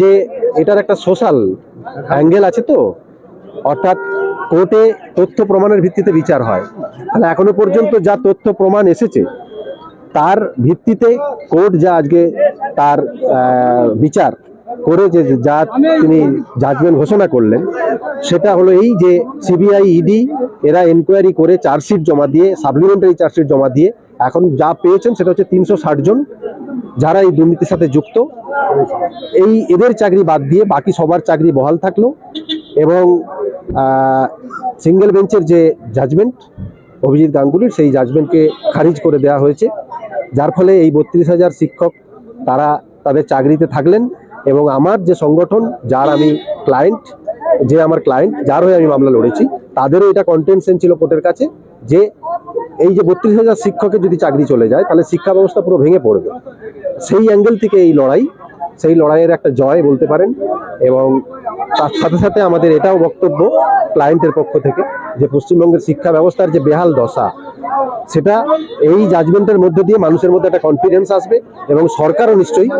যে এটার একটা সোশ্যাল অ্যাঙ্গেল আছে তো, অর্থাৎ কোর্টে তথ্য প্রমাণের ভিত্তিতে বিচার হয়। তাহলে এখনও পর্যন্ত যা তথ্য প্রমাণ এসেছে, তার ভিত্তিতে কোর্ট যা আজকে তার বিচার করে যে যা তিনি জাজমেন্ট ঘোষণা করলেন, সেটা হলো এই যে সিবিআই ইডি এরা এনকোয়ারি করে চার্জশিট জমা দিয়ে সাপ্লিমেন্টারি চার্জশিট জমা দিয়ে এখন যা পেয়েছেন সেটা হচ্ছে তিনশো ষাট জন যারা এই দুর্নীতির সাথে যুক্ত। এই এদের চাকরি বাদ দিয়ে বাকি সবার চাকরি বহাল থাকল এবং সিঙ্গেল বেঞ্চের যে জাজমেন্ট অভিজিৎ গাঙ্গুলির সেই জাজমেন্টকে খারিজ করে দেওয়া হয়েছে। যার ফলে এই বত্রিশ হাজার শিক্ষক তারা তাদের চাকরিতে থাকলেন এবং আমার যে সংগঠন, যার আমি ক্লায়েন্ট যে আমার ক্লায়েন্ট যার হয়ে আমি মামলা লড়েছি, তাদেরও এটা কন্টেনশন ছিল কোর্টের কাছে যে এই যে বত্রিশ হাজার শিক্ষকের যদি চাকরি চলে যায়, তাহলে শিক্ষা ব্যবস্থা পুরো ভেঙে পড়বে। সেই অ্যাঙ্গেল থেকে এই লড়াই, সেই লড়াইয়ের একটা জয় বলতে পারেন এবং তার সাথে সাথে আমাদের এটাও বক্তব্য ক্লায়েন্টের পক্ষ থেকে যে পশ্চিমবঙ্গের শিক্ষা ব্যবস্থার যে বেহাল দশা সেটা এই জাজমেন্টের মধ্যে দিয়ে মানুষের মধ্যে একটা কনফিডেন্স আসবে এবং সরকারও নিশ্চয়ই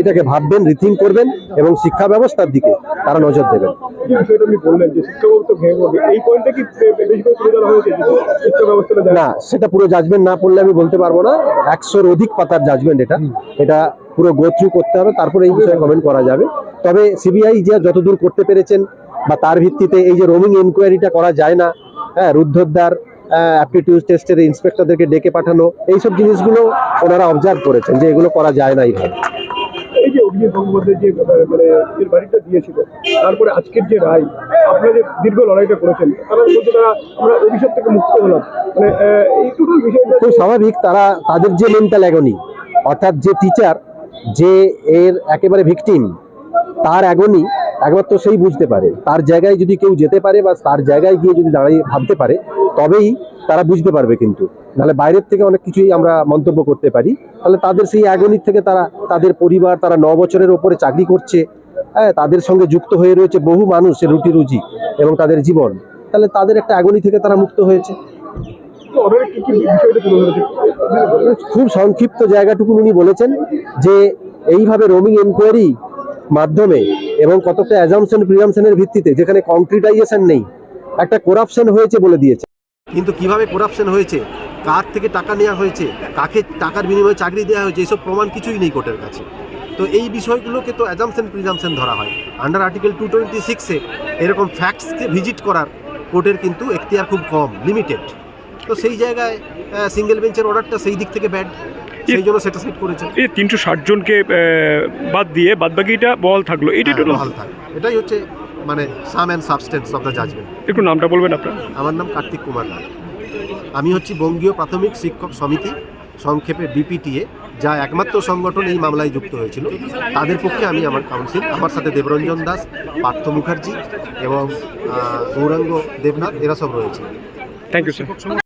এটাকে ভাববেন রিথিং করবেন এবং শিক্ষা ব্যবস্থার দিকে তারা নজর দেবেন। না সেটা পুরো জাজমেন্ট না পড়লে আমি বলতে পারব না। একশোর অধিক পাতার জাজমেন্ট এটা। এটা পুরো গোথ্রু করতে হবে তারপরে এই বিষয়ে কমেন্ট করা যাবে। তবে সিবিআই যে যতদূর করতে পেরেছেন বা তার ভিত্তিতে এই যে রোমিং এনকোয়ারিটা করা যায় না হ্যাঁ রুদ্ধদ্বার অ্যাপটিটিউড টেস্টের ইন্সপেক্টরদেরকে ডেকে পাঠানো এইসব জিনিসগুলো ওনারা অবজার্ভ করেছেন যে এগুলো করা যায় না এইভাবে। এই যে মানে যে বাড়িটা দিয়েছিল তারপরে আজকের যে রায় আপনারা যে দীর্ঘ লড়াইটা করেছেন তারা বলছে তারা আমরা অভিশাপ থেকে মুক্ত হলাম। মানে খুব স্বাভাবিক তারা তাদের যে মেন্টাল অ্যাগনি অর্থাৎ যে টিচার যে এর একেবারে ভিকটিম তার অ্যাগনি একমাত্র সেই বুঝতে পারে। তার জায়গায় যদি কেউ যেতে পারে বা তার জায়গায় গিয়ে যদি দাঁড়িয়ে ভাবতে পারে তবেই তারা বুঝতে পারবে কিন্তু। নাহলে বাইরের থেকে অনেক কিছুই আমরা মন্তব্য করতে পারি। তাহলে তাদের সেই অ্যাগনির থেকে তারা, তাদের পরিবার, তারা ন বছরের ওপরে চাকরি করছে হ্যাঁ তাদের সঙ্গে যুক্ত হয়ে রয়েছে বহু মানুষের রুটি রুজি এবং তাদের জীবন। তাহলে তাদের একটা অ্যাগনি থেকে তারা মুক্ত হয়েছে। খুব সংক্ষিপ্ত জায়গাটুকু উনি বলেছেন যে, এইভাবে রোমিং এনকোয়ারি মাধ্যমে এবং কতটা অ্যাজামশন প্রিজামশনের ভিত্তিতে যেখানে কংক্রিটাইজেশন নেই, একটা করাপশন হয়েছে বলে দিয়েছে। কিন্তু কীভাবে করাপশন হয়েছে কার থেকে টাকা নেওয়া হয়েছে কাকে টাকার বিনিময়ে চাকরি দেওয়া হয়েছে এইসব প্রমাণ কিছুই নেই কোর্টের কাছে। তো এই বিষয়গুলোকে তো অ্যাজামশন প্রিজামশন ধরা হয়। আন্ডার আর্টিকেল টু টোয়েন্টি সিক্সে এরকম ফ্যাক্টসকে ভিজিট করার কোর্টের কিন্তু এখতিয়ার খুব কম লিমিটেড তো সেই জায়গায় সিঙ্গেল বেঞ্চের অর্ডারটা সেই দিক থেকে ব্যাড সেই জন্য সেটা সেট করেছে। এই তিনশো ষাট জনকে বাদ দিয়ে বাদ বাকিটা বল থাকল। এটা হ্যাঁ, বহাল থাকে। এটাই হচ্ছে মানে sum and substance of the judgement একটু নামটা বলবেন আপনার? আমার নাম কার্তিক কুমার লাল আমি হচ্ছি বঙ্গীয় প্রাথমিক শিক্ষক সমিতি সংক্ষেপে বিপিটিএ যা একমাত্র সংগঠন এই মামলায় যুক্ত হয়েছিল। তাদের পক্ষে আমি আমার কাউন্সিল আমার সাথে দেবরঞ্জন দাস পার্থ মুখার্জি এবং গৌরাঙ্গ দেবনাথ এরা সব রয়েছে। Thank you sir